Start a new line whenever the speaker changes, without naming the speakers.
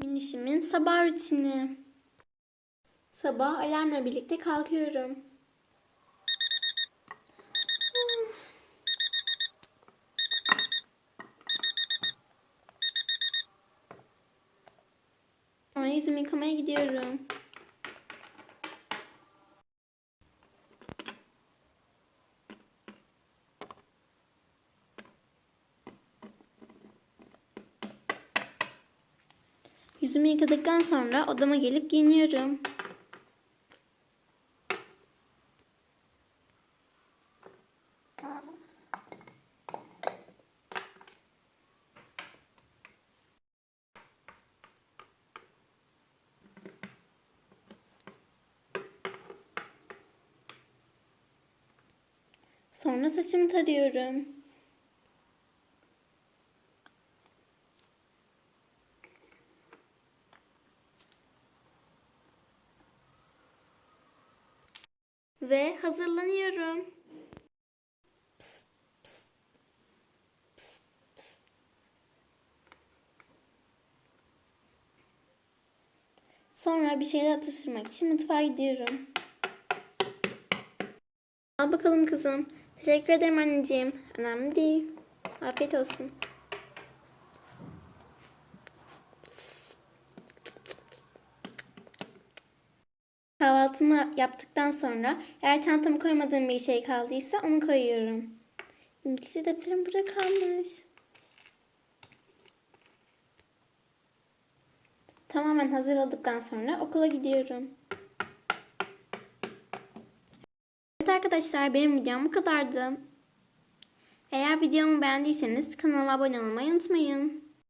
Minişimin sabah rutini. Sabah alarmla birlikte kalkıyorum. Sonra yüzümü yıkamaya gidiyorum. Yüzümü yıkadıktan sonra odama gelip giyiniyorum. Sonra saçımı tarıyorum. Ve hazırlanıyorum. Sonra bir şeyler atıştırmak için mutfağa gidiyorum. Al bakalım kızım. Teşekkür ederim anneciğim. Önemli değil. Afiyet olsun. Kahvaltımı yaptıktan sonra eğer çantamı koymadığım bir şey kaldıysa onu koyuyorum. İngilizce defterim burada kalmış. Tamamen hazır olduktan sonra okula gidiyorum. Evet arkadaşlar benim videom bu kadardı. Eğer videomu beğendiyseniz kanalıma abone olmayı unutmayın.